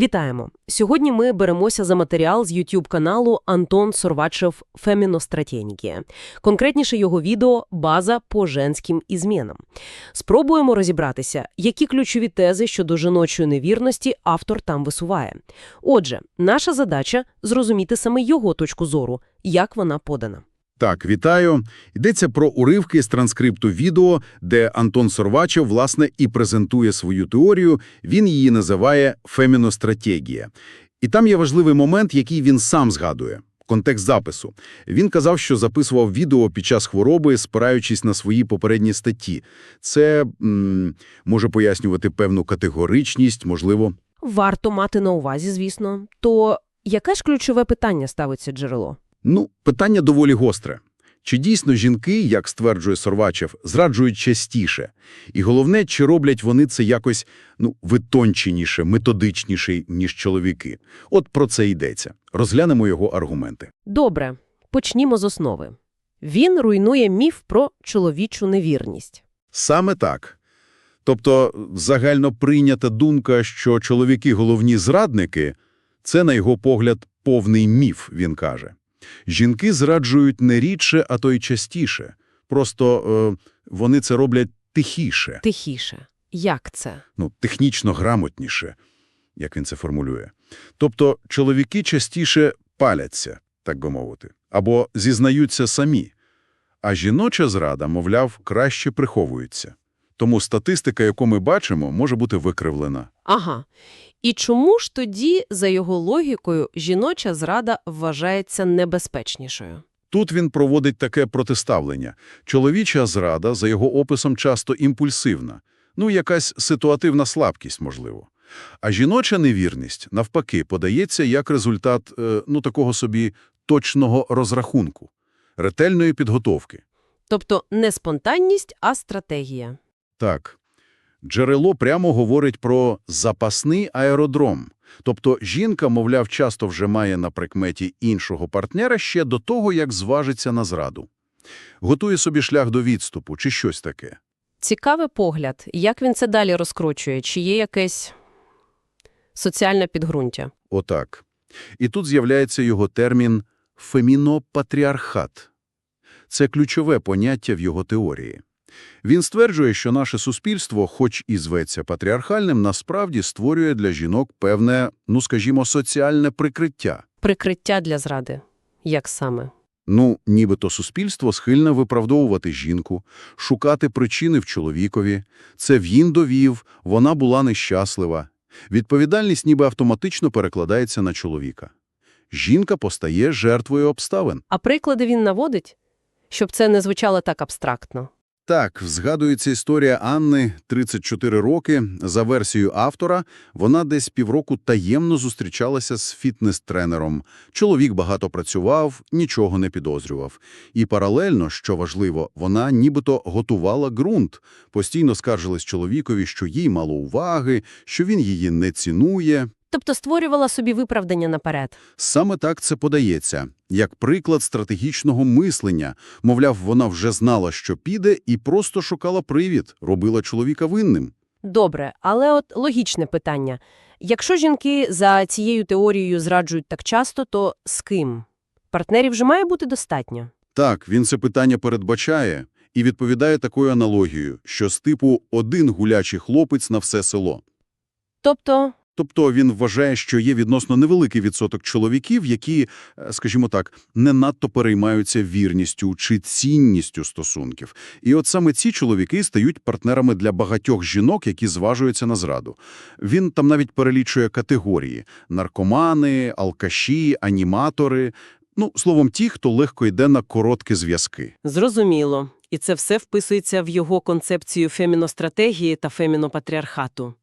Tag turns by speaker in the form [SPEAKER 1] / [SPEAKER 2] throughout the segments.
[SPEAKER 1] Вітаємо! Сьогодні ми беремося за матеріал з YouTube каналу Антон Сорвачев «Феміностратєнікія». Конкретніше його відео «База по женським ізмінам». Спробуємо розібратися, які ключові тези щодо жіночої невірності автор там висуває. Отже, наша задача – зрозуміти саме його точку зору, як вона подана.
[SPEAKER 2] Так, вітаю. Йдеться про уривки з транскрипту відео, де Антон Сорвачев, власне, і презентує свою теорію. Він її називає «феміностратегія». І там є важливий момент, який він сам згадує. Контекст запису. Він казав, що записував відео під час хвороби, спираючись на свої попередні статті. Це м, може пояснювати певну категоричність, можливо.
[SPEAKER 1] Варто мати на увазі, звісно. То яке ж ключове питання ставиться джерело?
[SPEAKER 2] Ну, питання доволі гостре. Чи дійсно жінки, як стверджує Сорвачев, зраджують частіше? І головне, чи роблять вони це якось ну, витонченіше, методичніше, ніж чоловіки? От про це йдеться. Розглянемо його аргументи.
[SPEAKER 1] Добре, почнімо з основи. Він руйнує міф про чоловічу невірність.
[SPEAKER 2] Саме так. Тобто загально прийнята думка, що чоловіки – головні зрадники – це, на його погляд, повний міф, він каже. Жінки зраджують не рідше, а то й частіше. Просто е, вони це роблять тихіше,
[SPEAKER 1] Тихіше. Як це?
[SPEAKER 2] ну, технічно грамотніше, як він це формулює. Тобто чоловіки частіше паляться, так би мовити, або зізнаються самі, а жіноча зрада, мовляв, краще приховується. Тому статистика, яку ми бачимо, може бути викривлена.
[SPEAKER 1] Ага. І чому ж тоді, за його логікою, жіноча зрада вважається небезпечнішою?
[SPEAKER 2] Тут він проводить таке протиставлення. Чоловіча зрада, за його описом, часто імпульсивна. Ну, якась ситуативна слабкість, можливо. А жіноча невірність, навпаки, подається як результат, е, ну, такого собі точного розрахунку, ретельної підготовки.
[SPEAKER 1] Тобто не спонтанність, а стратегія.
[SPEAKER 2] Так. Джерело прямо говорить про запасний аеродром. Тобто жінка, мовляв, часто вже має на прикметі іншого партнера ще до того, як зважиться на зраду. Готує собі шлях до відступу чи щось таке.
[SPEAKER 1] Цікавий погляд. Як він це далі розкручує? Чи є якесь соціальне підґрунтя?
[SPEAKER 2] Отак. І тут з'являється його термін «фемінопатріархат». Це ключове поняття в його теорії. Він стверджує, що наше суспільство, хоч і зветься патріархальним, насправді створює для жінок певне, ну скажімо, соціальне прикриття.
[SPEAKER 1] Прикриття для зради. Як саме?
[SPEAKER 2] Ну, нібито суспільство схильне виправдовувати жінку, шукати причини в чоловікові. Це він довів, вона була нещаслива. Відповідальність ніби автоматично перекладається на чоловіка. Жінка постає жертвою обставин.
[SPEAKER 1] А приклади він наводить? Щоб це не звучало так абстрактно.
[SPEAKER 2] Так, згадується історія Анни, 34 роки. За версією автора, вона десь півроку таємно зустрічалася з фітнес-тренером. Чоловік багато працював, нічого не підозрював. І паралельно, що важливо, вона нібито готувала ґрунт. Постійно скаржилась чоловікові, що їй мало уваги, що він її не цінує.
[SPEAKER 1] Тобто створювала собі виправдання наперед.
[SPEAKER 2] Саме так це подається, як приклад стратегічного мислення. Мовляв, вона вже знала, що піде, і просто шукала привід, робила чоловіка винним.
[SPEAKER 1] Добре, але от логічне питання. Якщо жінки за цією теорією зраджують так часто, то з ким? Партнерів вже має бути достатньо.
[SPEAKER 2] Так, він це питання передбачає і відповідає такою аналогією, що з типу «один гулячий хлопець на все село».
[SPEAKER 1] Тобто,
[SPEAKER 2] Тобто він вважає, що є відносно невеликий відсоток чоловіків, які, е, скажімо так, не надто переймаються вірністю чи цінністю стосунків. І от саме ці чоловіки стають партнерами для багатьох жінок, які зважуються на зраду. Він там навіть перелічує категорії – наркомани, алкаші, аніматори, ну, словом, ті, хто легко йде на короткі зв'язки.
[SPEAKER 1] зрозуміло. І це все вписується в його концепцію феміностратегії та фемінопатріархату.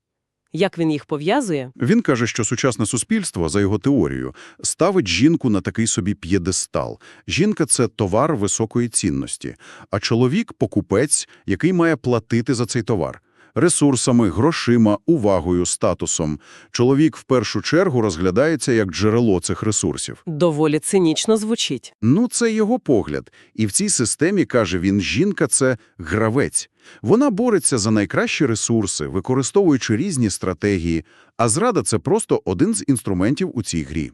[SPEAKER 1] Як він їх пов'язує?
[SPEAKER 2] Він каже, що сучасне суспільство, за його теорією, ставить жінку на такий собі п'єдестал. Жінка – це товар високої цінності, а чоловік – покупець, який має платити за цей товар. Ресурсами, грошима, увагою, статусом. Чоловік в першу чергу розглядається як джерело цих ресурсів.
[SPEAKER 1] Доволі цинічно звучить.
[SPEAKER 2] Ну, це його погляд. І в цій системі, каже він, жінка – це гравець. Вона бореться за найкращі ресурси, використовуючи різні стратегії, а зрада – це просто один з інструментів у цій грі.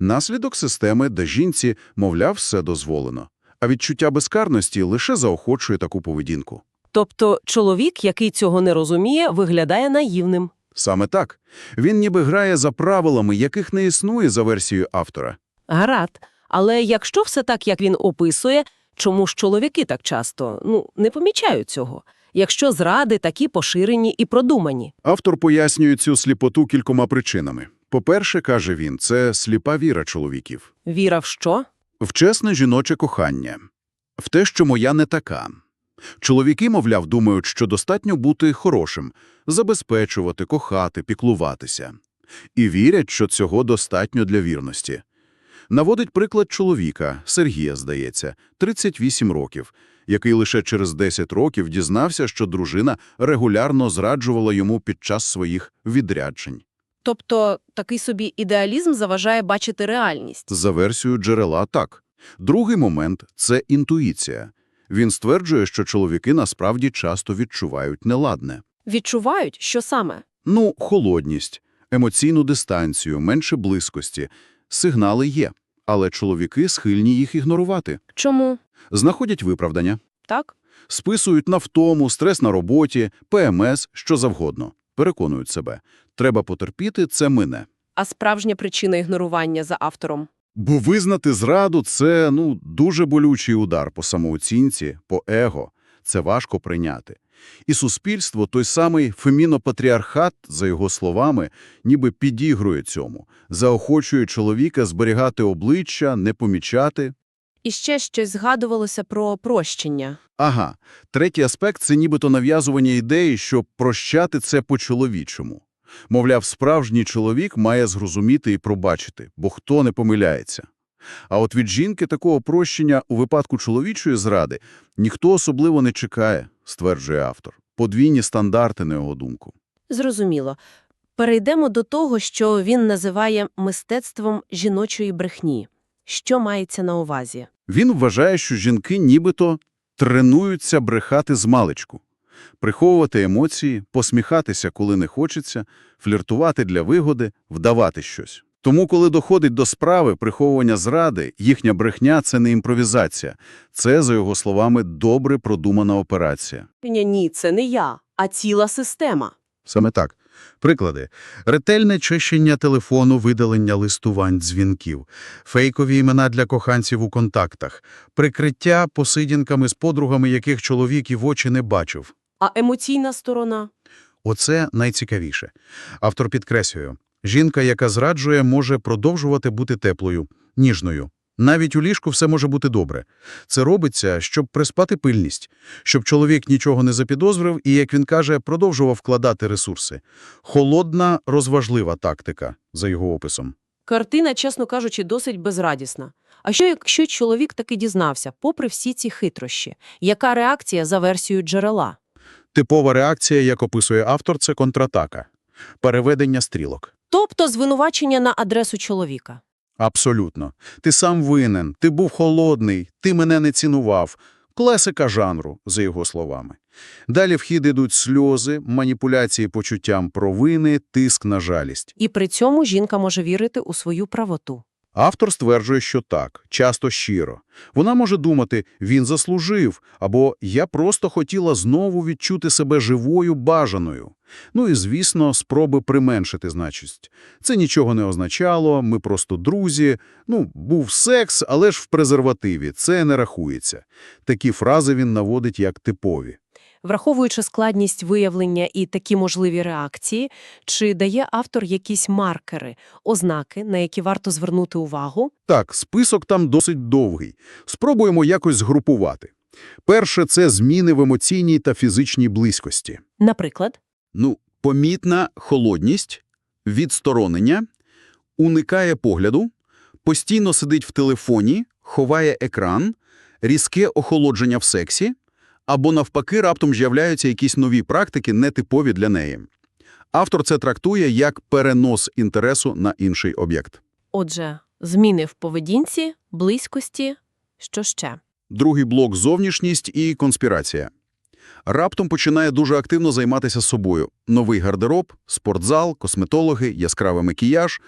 [SPEAKER 2] Наслідок системи, де жінці, мовляв, все дозволено. А відчуття безкарності лише заохочує таку поведінку.
[SPEAKER 1] Тобто чоловік, який цього не розуміє, виглядає наївним.
[SPEAKER 2] Саме так. Він ніби грає за правилами, яких не існує за версією автора.
[SPEAKER 1] Гаразд. Але якщо все так, як він описує, чому ж чоловіки так часто, ну, не помічають цього? Якщо зради такі поширені і продумані.
[SPEAKER 2] Автор пояснює цю сліпоту кількома причинами. По-перше, каже він, це сліпа віра чоловіків.
[SPEAKER 1] Віра в що?
[SPEAKER 2] В чесне жіноче кохання. В те, що моя не така. Чоловіки, мовляв, думають, що достатньо бути хорошим, забезпечувати, кохати, піклуватися. І вірять, що цього достатньо для вірності. Наводить приклад чоловіка, Сергія, здається, 38 років, який лише через 10 років дізнався, що дружина регулярно зраджувала йому під час своїх відряджень.
[SPEAKER 3] Тобто такий собі ідеалізм заважає бачити реальність.
[SPEAKER 2] За версією джерела так. Другий момент – це інтуїція. Він стверджує, що чоловіки насправді часто відчувають неладне.
[SPEAKER 3] Відчувають, що саме?
[SPEAKER 2] Ну, холодність, емоційну дистанцію, менше близькості. Сигнали є, але чоловіки схильні їх ігнорувати.
[SPEAKER 3] Чому?
[SPEAKER 2] Знаходять виправдання,
[SPEAKER 3] Так?
[SPEAKER 2] списують на втому, стрес на роботі, ПМС, що завгодно. Переконують себе. Треба потерпіти, це мине.
[SPEAKER 3] А справжня причина ігнорування за автором?
[SPEAKER 2] Бо визнати зраду – це, ну, дуже болючий удар по самооцінці, по его. Це важко прийняти. І суспільство, той самий фемінопатріархат, за його словами, ніби підігрує цьому, заохочує чоловіка зберігати обличчя, не помічати.
[SPEAKER 3] І ще щось згадувалося про прощення.
[SPEAKER 2] Ага, третій аспект – це нібито нав'язування ідеї, що прощати – це по-чоловічому. Мовляв, справжній чоловік має зрозуміти і пробачити, бо хто не помиляється. А от від жінки такого прощення у випадку чоловічої зради ніхто особливо не чекає, стверджує автор. Подвійні стандарти, на його думку.
[SPEAKER 3] Зрозуміло. Перейдемо до того, що він називає мистецтвом жіночої брехні. Що мається на увазі?
[SPEAKER 2] Він вважає, що жінки нібито тренуються брехати з маличку. Приховувати емоції, посміхатися, коли не хочеться, фліртувати для вигоди, вдавати щось. Тому, коли доходить до справи приховування зради, їхня брехня – це не імпровізація. Це, за його словами, добре продумана операція.
[SPEAKER 1] Ні, це не я, а ціла система.
[SPEAKER 2] Саме так. Приклади. Ретельне чищення телефону, видалення листувань, дзвінків, фейкові імена для коханців у контактах, прикриття посидінками з подругами, яких чоловік і в очі не бачив.
[SPEAKER 1] А емоційна сторона?
[SPEAKER 2] Оце найцікавіше. Автор підкреслює, жінка, яка зраджує, може продовжувати бути теплою, ніжною. Навіть у ліжку все може бути добре. Це робиться, щоб приспати пильність, щоб чоловік нічого не запідозрив і, як він каже, продовжував вкладати ресурси. Холодна, розважлива тактика, за його описом.
[SPEAKER 1] Картина, чесно кажучи, досить безрадісна. А що, якщо чоловік таки дізнався, попри всі ці хитрощі? Яка реакція за версією джерела?
[SPEAKER 2] Типова реакція, як описує автор, це контратака. Переведення стрілок.
[SPEAKER 1] Тобто звинувачення на адресу чоловіка.
[SPEAKER 2] Абсолютно. Ти сам винен, ти був холодний, ти мене не цінував. Класика жанру, за його словами. Далі в хід ідуть сльози, маніпуляції почуттям провини, тиск на жалість.
[SPEAKER 1] І при цьому жінка може вірити у свою правоту.
[SPEAKER 2] Автор стверджує, що так, часто щиро. Вона може думати «він заслужив» або «я просто хотіла знову відчути себе живою, бажаною». Ну і, звісно, спроби применшити значність. Це нічого не означало, ми просто друзі. Ну, був секс, але ж в презервативі, це не рахується. Такі фрази він наводить як типові.
[SPEAKER 1] Враховуючи складність виявлення і такі можливі реакції, чи дає автор якісь маркери, ознаки, на які варто звернути увагу?
[SPEAKER 2] Так, список там досить довгий. Спробуємо якось згрупувати. Перше – це зміни в емоційній та фізичній близькості.
[SPEAKER 1] Наприклад,
[SPEAKER 2] Ну, помітна холодність, відсторонення, уникає погляду, постійно сидить в телефоні, ховає екран, різке охолодження в сексі, або навпаки раптом з'являються якісь нові практики, нетипові для неї. Автор це трактує як перенос інтересу на інший об'єкт.
[SPEAKER 1] Отже, зміни в поведінці, близькості, що ще?
[SPEAKER 2] Другий блок – зовнішність і конспірація. Раптом починає дуже активно займатися собою. Новий гардероб, спортзал, косметологи, яскравий макіяж.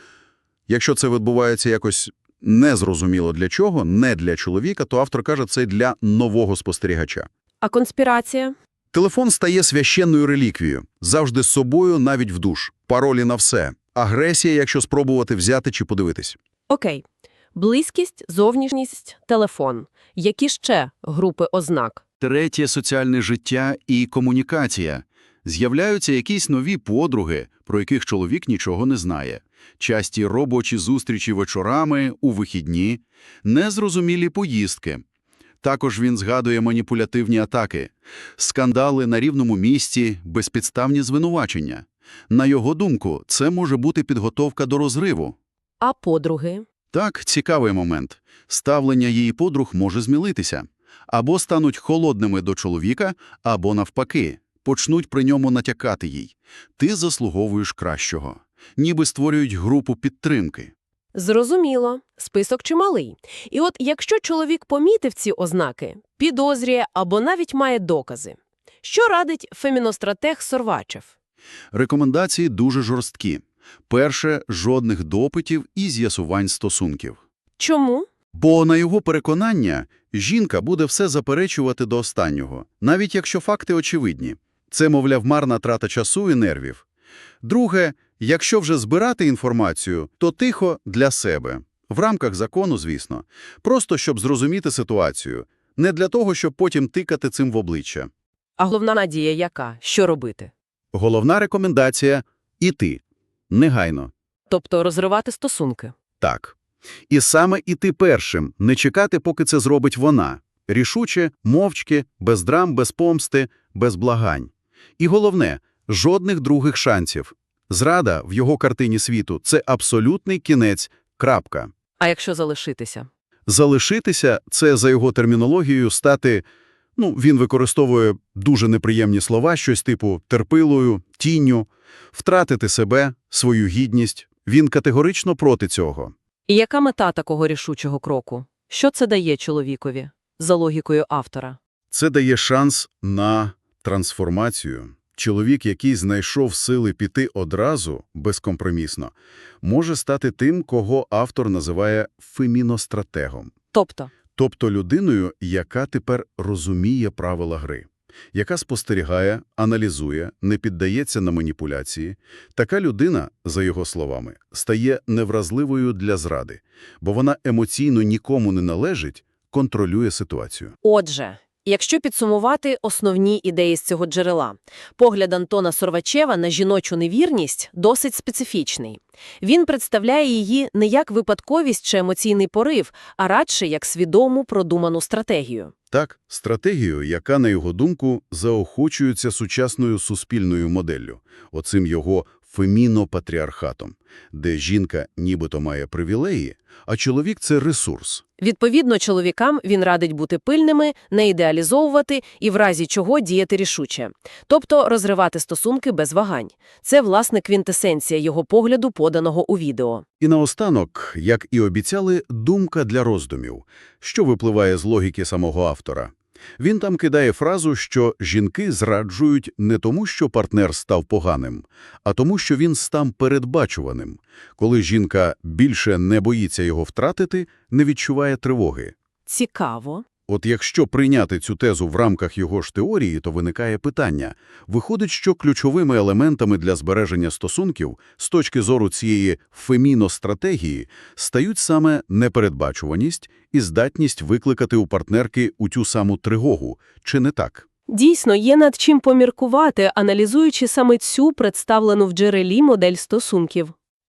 [SPEAKER 2] Якщо це відбувається якось незрозуміло для чого, не для чоловіка, то автор каже, це для нового спостерігача.
[SPEAKER 1] А конспірація?
[SPEAKER 2] Телефон стає священною реліквією. Завжди з собою, навіть в душ. Паролі на все. Агресія, якщо спробувати взяти чи подивитись.
[SPEAKER 1] Окей. Близькість, зовнішність, телефон. Які ще групи ознак?
[SPEAKER 4] Третє – соціальне життя і комунікація. З'являються якісь нові подруги, про яких чоловік нічого не знає. Часті робочі зустрічі вечорами, у вихідні, незрозумілі поїздки. Також він згадує маніпулятивні атаки, скандали на рівному місці, безпідставні звинувачення. На його думку, це може бути підготовка до розриву.
[SPEAKER 1] А подруги?
[SPEAKER 4] Так, цікавий момент. Ставлення її подруг може змілитися. Або стануть холодними до чоловіка, або навпаки, почнуть при ньому натякати їй. Ти заслуговуєш кращого. Ніби створюють групу підтримки.
[SPEAKER 1] Зрозуміло. Список чималий. І от якщо чоловік помітив ці ознаки, підозрює або навіть має докази. Що радить феміностратег Сорвачев?
[SPEAKER 4] Рекомендації дуже жорсткі. Перше – жодних допитів і з'ясувань стосунків.
[SPEAKER 1] Чому?
[SPEAKER 4] Бо, на його переконання, жінка буде все заперечувати до останнього, навіть якщо факти очевидні. Це, мовляв, марна трата часу і нервів. Друге, якщо вже збирати інформацію, то тихо для себе. В рамках закону, звісно. Просто щоб зрозуміти ситуацію. Не для того, щоб потім тикати цим в обличчя.
[SPEAKER 1] А головна надія яка? Що робити?
[SPEAKER 4] Головна рекомендація – іти. Негайно.
[SPEAKER 1] Тобто розривати стосунки.
[SPEAKER 4] Так. І саме іти першим, не чекати, поки це зробить вона. Рішуче, мовчки, без драм, без помсти, без благань. І головне – жодних других шансів. Зрада в його картині світу – це абсолютний кінець, крапка.
[SPEAKER 1] А якщо залишитися?
[SPEAKER 4] Залишитися – це, за його термінологією, стати, ну, він використовує дуже неприємні слова, щось типу терпилою, тінню, втратити себе, свою гідність. Він категорично проти цього.
[SPEAKER 1] І яка мета такого рішучого кроку? Що це дає чоловікові? За логікою автора.
[SPEAKER 2] Це дає шанс на трансформацію. Чоловік, який знайшов сили піти одразу, безкомпромісно, може стати тим, кого автор називає феміностратегом.
[SPEAKER 1] Тобто,
[SPEAKER 2] Тобто людиною, яка тепер розуміє правила гри, яка спостерігає, аналізує, не піддається на маніпуляції. Така людина, за його словами, стає невразливою для зради, бо вона емоційно нікому не належить, контролює ситуацію.
[SPEAKER 1] Отже, якщо підсумувати основні ідеї з цього джерела, погляд Антона Сорвачева на жіночу невірність досить специфічний. Він представляє її не як випадковість чи емоційний порив, а радше як свідому продуману стратегію.
[SPEAKER 2] Так, стратегію, яка, на його думку, заохочується сучасною суспільною моделлю, оцим його феміно-патріархатом, де жінка нібито має привілеї, а чоловік – це ресурс.
[SPEAKER 1] Відповідно, чоловікам він радить бути пильними, не ідеалізовувати і в разі чого діяти рішуче. Тобто розривати стосунки без вагань. Це, власне, квінтесенція його погляду, поданого у відео.
[SPEAKER 2] І наостанок, як і обіцяли, думка для роздумів, що випливає з логіки самого автора. Він там кидає фразу, що жінки зраджують не тому, що партнер став поганим, а тому, що він став передбачуваним. Коли жінка більше не боїться його втратити, не відчуває тривоги.
[SPEAKER 1] Цікаво.
[SPEAKER 2] От якщо прийняти цю тезу в рамках його ж теорії, то виникає питання. Виходить, що ключовими елементами для збереження стосунків з точки зору цієї феміно-стратегії стають саме непередбачуваність і здатність викликати у партнерки у тю саму тривогу. Чи не так?
[SPEAKER 1] Дійсно, є над чим поміркувати, аналізуючи саме цю представлену в джерелі модель стосунків.